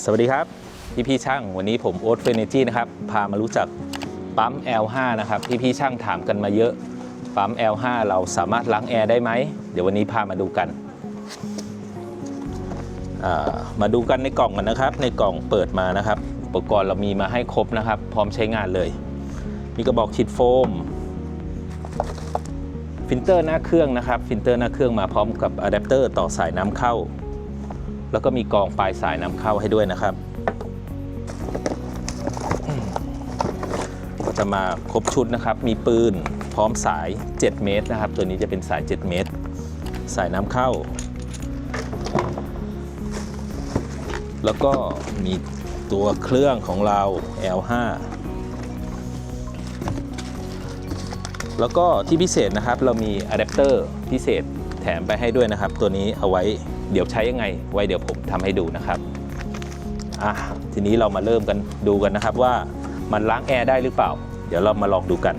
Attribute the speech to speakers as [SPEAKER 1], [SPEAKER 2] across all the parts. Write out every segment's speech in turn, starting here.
[SPEAKER 1] สวัสดีครับ พี่พี่ช่างวันนี้ผมโอ๊ตเฟเนจีนะครับ พามารู้จักปั๊ม L5 นะครับ พี่พี่ช่างถามกันมาเยอะ ปั๊ม L5 เราสามารถล้างแอร์ได้ไหม เดี๋ยววันนี้พามาดูกัน มาดูกันในกล่องกันนะครับ ในกล่องเปิดมานะครับ อุปกรณ์เรามีมาให้ครบนะครับ พร้อมใช้งานเลย มีกระบอกฉีดโฟม ฟิลเตอร์หน้าเครื่องนะครับ ฟิลเตอร์หน้าเครื่องมาพร้อมกับอะแดปเตอร์ต่อสายน้ำเข้า แล้วก็มีกองปลายสายน้ำเข้าให้ด้วยนะครับก็จะมาครบชุดนะครับ มีปืนพร้อมสาย 7 เมตรนะครับ ตัวนี้จะเป็นสาย 7 เมตร สายน้ำเข้า แล้วก็มีตัวเครื่องของเรา L5 แล้วก็ที่พิเศษนะครับเรามีอะแดปเตอร์พิเศษแถมไปให้ด้วยนะครับ ตัวนี้เอาไว้ เดี๋ยวใช้ยังไง ไว้เดี๋ยวผมทำให้ดูนะครับอะทีนี้เรามาเริ่มกันดูกันนะครับว่ามันล้างแอร์ได้หรือเปล่า เดี๋ยวเรามาลองดูกัน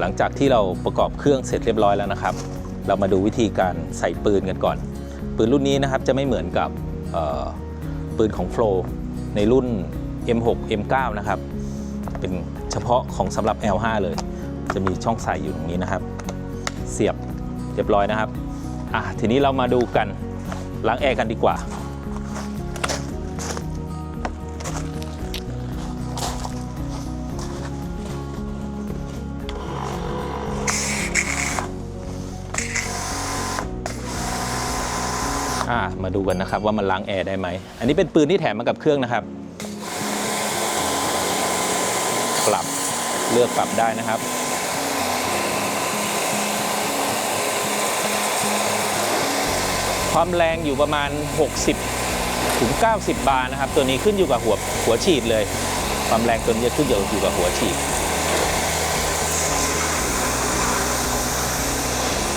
[SPEAKER 1] หลังจากที่เราประกอบเครื่องเสร็จเรียบร้อยแล้วนะครับ เรามาดูวิธีการใส่ปืนกันก่อน ปืนรุ่นนี้นะครับจะไม่เหมือนกับปืนของโฟลในรุ่น M6 M9 นะครับ เป็นเฉพาะของสำหรับ L5 เลย จะมีช่องใส่อยู่ตรงนี้นะครับ เสียบเรียบร้อยนะครับอะทีนี้เรามาดูกันล้างแอร์กันดีกว่า มาดูกันนะครับว่ามันล้างแอร์ได้ไหม อันนี้เป็นปืนที่แถมมากับเครื่องนะครับ ปรับเลือกปรับได้นะครับความแรงอยู่ประมาณ 60 ถึง 90 บาร์นะครับ ตัวนี้ขึ้นอยู่กับหัวหัวฉีดเลย ความแรงตัวนี้จะขึ้นอยู่อยู่กับหัวฉีด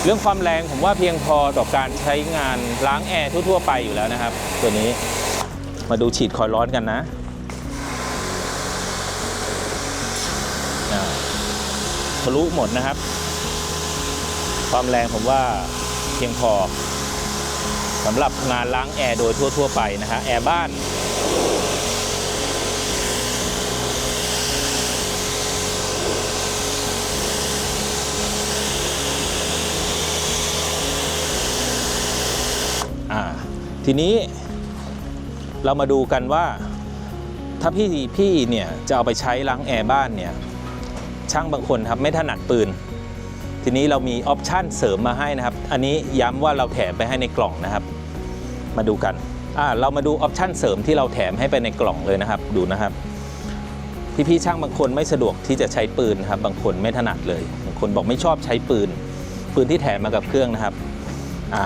[SPEAKER 1] เรื่องความแรงผมว่าเพียงพอต่อการใช้งานล้างแอร์ทั่วๆไปอยู่แล้วนะครับ ตัวนี้มาดูฉีดคอยล์ร้อนกันนะ ทะลุหมดนะครับ ความแรงผมว่าเพียงพอสำหรับงานล้างแอร์โดยทั่ว ๆ ไปนะฮะแอร์บ้าน ทีนี้เรามาดูกันว่าถ้าพี่พี่เนี่ยจะเอาไปใช้ล้างแอร์บ้านเนี่ยช่างบางคนครับไม่ถนัดปืน ทีนี้เรามีออปชันเสริมมาให้นะครับ อันนี้ย้ำว่าเราแถมไปให้ในกล่องนะครับ มาดูกันอ่าเรามาดูออปชันเสริมที่เราแถมให้ไปในกล่องเลยนะครับ ดูนะครับ พี่ๆช่างบางคนไม่สะดวกที่จะใช้ปืนครับ บางคนไม่ถนัดเลยบางคนบอกไม่ชอบใช้ปืน ปืนที่แถมมากับเครื่องนะครับอ่า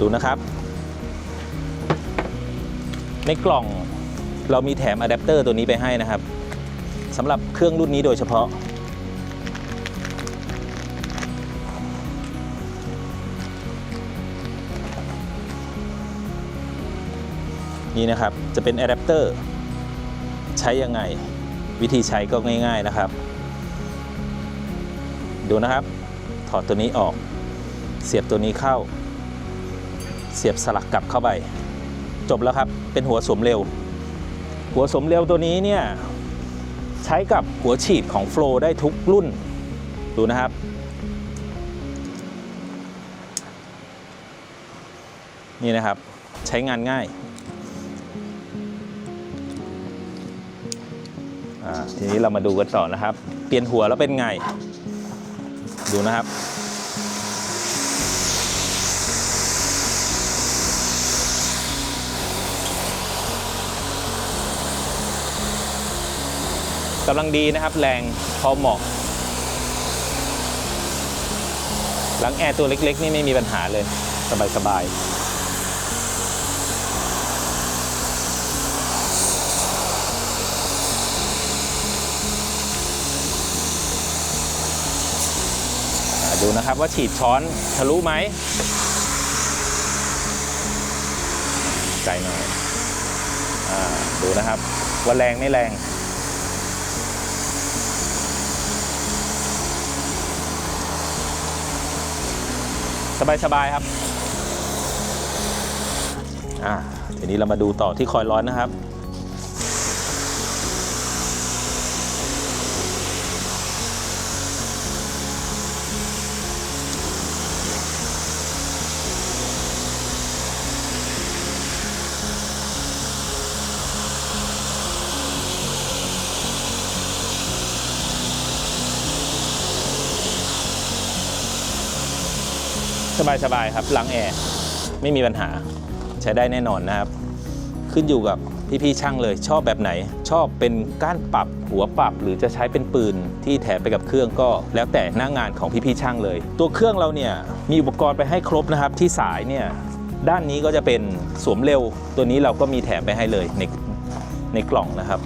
[SPEAKER 1] ดูนะครับ ในกล่องเรามีแถมอะแดปเตอร์ตัวนี้ไปให้นะครับสำหรับเครื่องรุ่นนี้โดยเฉพาะ นี่นะครับจะเป็นอะแดปเตอร์ใช้ยังไง วิธีใช้ก็ง่าย ๆนะครับ ดูนะครับ ถอดตัวนี้ออก เสียบตัวนี้เข้า เสียบสลักกลับเข้าไป จบแล้วครับ เป็นหัวสวมเร็ว หัวสวมเร็วตัวนี้เนี่ยใช้กับหัวฉีดของโฟลได้ทุกรุ่น ดูนะครับ นี่นะครับใช้งานง่ายทีนี้เรามาดูกันต่อนะครับ เปลี่ยนหัวแล้วเป็นไง ดูนะครับ กำลังดีนะครับแรงพอเหมาะ หลังแอร์ตัวเล็ก ๆ นี่ไม่มีปัญหาเลย สบายๆดูนะครับว่าฉีดช้อนทะลุไหมไกลหน่อยอ่าดูนะครับว่าแรงไม่แรง สบายๆครับอ่าทีนี้เรามาดูต่อที่คอยร้อนนะครับ สบายๆครับล้างแอร์ไม่มีปัญหาใช้ได้แน่นอนนะครับ ขึ้นอยู่กับพี่ๆช่างเลยชอบแบบไหน ชอบเป็นก้านปรับหัวปรับ หรือจะใช้เป็นปืนที่แถมไปกับเครื่องก็ แล้วแต่หน้างานของพี่ๆช่างเลย ตัวเครื่องเราเนี่ยมีอุปกรณ์ไปให้ครบนะครับ ที่สายเนี่ยด้านนี้ก็จะเป็นสวมเร็ว ตัวนี้เราก็มีแถมไปให้เลยในในกล่องนะครับ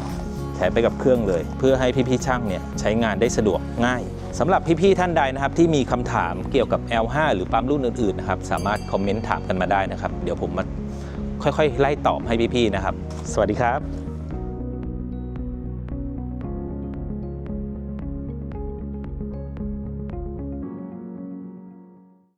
[SPEAKER 1] แถมไปกับเครื่องเลย เพื่อให้พี่ๆช่างเนี่ยใช้งานได้สะดวกง่ายสำหรับพี่ๆท่านใดนะครับที่มีคำถามเกี่ยวกับ L5 หรือปั๊มรุ่นอื่นๆนะครับสามารถคอมเมนต์ถามกันมาได้นะครับ เดี๋ยวผมมาค่อยๆ ไล่ตอบให้พี่ๆนะครับ สวัสดีครับ